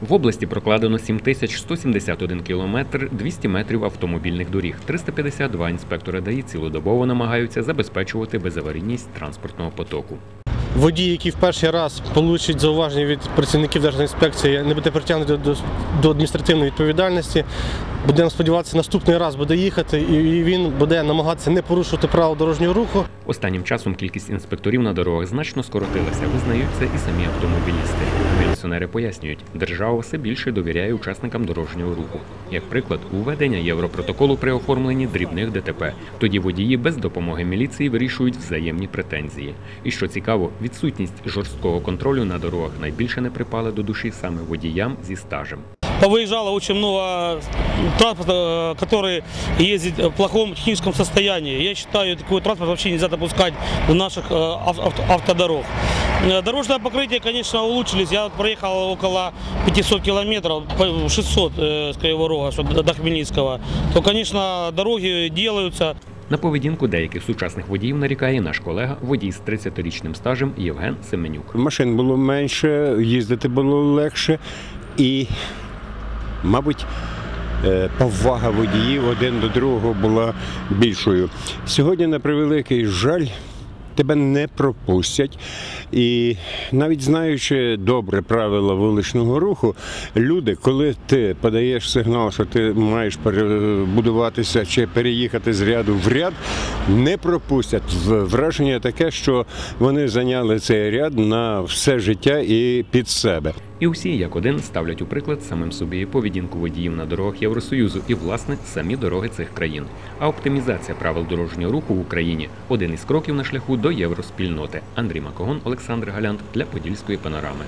В області прокладено 7171 кілометр, 200 метрів автомобільних доріг. 352 інспектори ДАІ цілодобово намагаються забезпечувати безаварійність транспортного потоку. Водій, який в перший раз получать зауваження від працівників державної інспекції, не буде притягнути до адміністративної відповідальності. Будемо сподіватися, наступний раз буде їхати, і він буде намагатися не порушувати правила дорожнього руху. Останнім часом кількість інспекторів на дорогах значно скоротилася, визнаються і самі автомобілісти. Міліціонери пояснюють, держава все більше довіряє учасникам дорожнього руху. Як приклад, уведення європротоколу при оформленні дрібних ДТП. Тоді водії без допомоги міліції вирішують взаємні претензії. І що цікаво, відсутність жорсткого контролю на дорогах найбільше не припала до душі саме водіям зі стажем Повыезжало очень много транспорта, э, который ездит в плохом техническом состоянии. Я считаю, такой транспорт вообще нельзя допускать в наших э, ав- авто- автодорог. Э, Дорожное покрытие, конечно, улучшились. Я вот проехал около 500 километров, по- 600 э, с Кривого Рога, что до до Хмельницкого. То, конечно, дороги делаются. На поведінку деяких сучасних водіїв нарікає наш колега, водій з 30-річним стажем Євген Семенюк. Машин було менше, їздити було легше і, мабуть, е, повага водіїв один до другого була більшою. Сьогодні, на превеликий жаль, тебе не пропустять. І навіть знаючи добре правила вуличного руху, люди, коли ти подаєш сигнал, що ти маєш перебудуватися чи переїхати з ряду в ряд, не пропустять. Враження таке, що вони зайняли цей ряд на все життя і під себе. І усі, як один, ставлять у приклад самим собі поведінку водіїв на дорогах Євросоюзу і, власне, самі дороги цих країн. А оптимізація правил дорожнього руху в Україні один із кроків на шляху до євроспільноти. Андрій Макогон, Олександр Галянт для Подільської панорами.